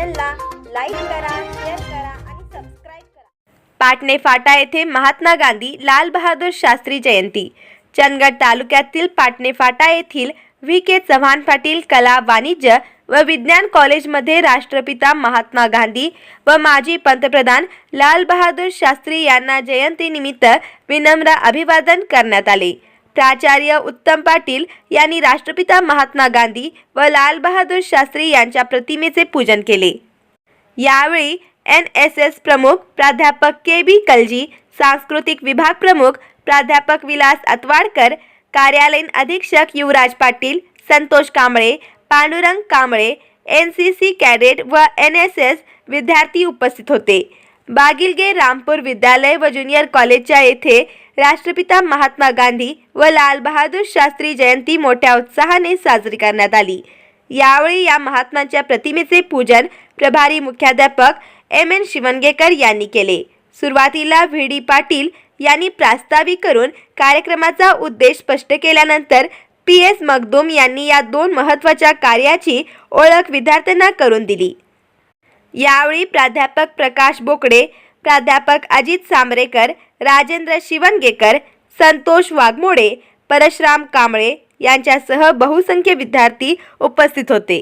चॅनलला लाईक करा शेअर करा आणि सबस्क्राईब करा. पाटणे फाटा येथे महात्मा गांधी लाल बहादूर शास्त्री जयंती. चंदगड तालुक्यातील पाटणे फाटा येथील व्ही. के. चव्हाण पाटील कला वाणिज्य व विज्ञान कॉलेजमध्ये राष्ट्रपिता महात्मा गांधी व माजी पंतप्रधान लाल बहादूर शास्त्री यांना जयंतीनिमित्त विनम्र अभिवादन करण्यात आले. प्राचार्य उत्तम पाटील यांनी राष्ट्रपिता महात्मा गांधी व लालबहादूर शास्त्री यांच्या प्रतिमेचे पूजन केले. यावेळी एन एस एस प्रमुख प्राध्यापक के बी कलजी सांस्कृतिक विभाग प्रमुख प्राध्यापक विलास अतवाडकर कार्यालयीन अधीक्षक Yuvraj Patil Santosh Kamble Pandurang Kamble N C C cadet व एन एस एस विद्यार्थी उपस्थित होते. बागिलगे रामपूर विद्यालय व ज्युनियर कॉलेजच्या येथे राष्ट्रपिता महात्मा गांधी व लालबहादूर शास्त्री जयंती मोठ्या उत्साहाने साजरी करण्यात आली. यावेळी या महात्मांच्या प्रतिमेचे पूजन प्रभारी मुख्याध्यापक एम एन शिवणगेकर यांनी केले. सुरुवातीला व्ही डी पाटील यांनी प्रास्ताविक करून कार्यक्रमाचा उद्देश स्पष्ट केल्यानंतर पी एस मगदूम यांनी या दोन महत्त्वाच्या कार्याची ओळख विद्यार्थ्यांना करून दिली. यावेळी प्राध्यापक प्रकाश बोकडे प्राध्यापक अजित सांबरेकर राजेंद्र शिवणगेकर संतोष वाघमोडे परशुराम कांबळे यांच्यासह बहुसंख्य विद्यार्थी उपस्थित होते.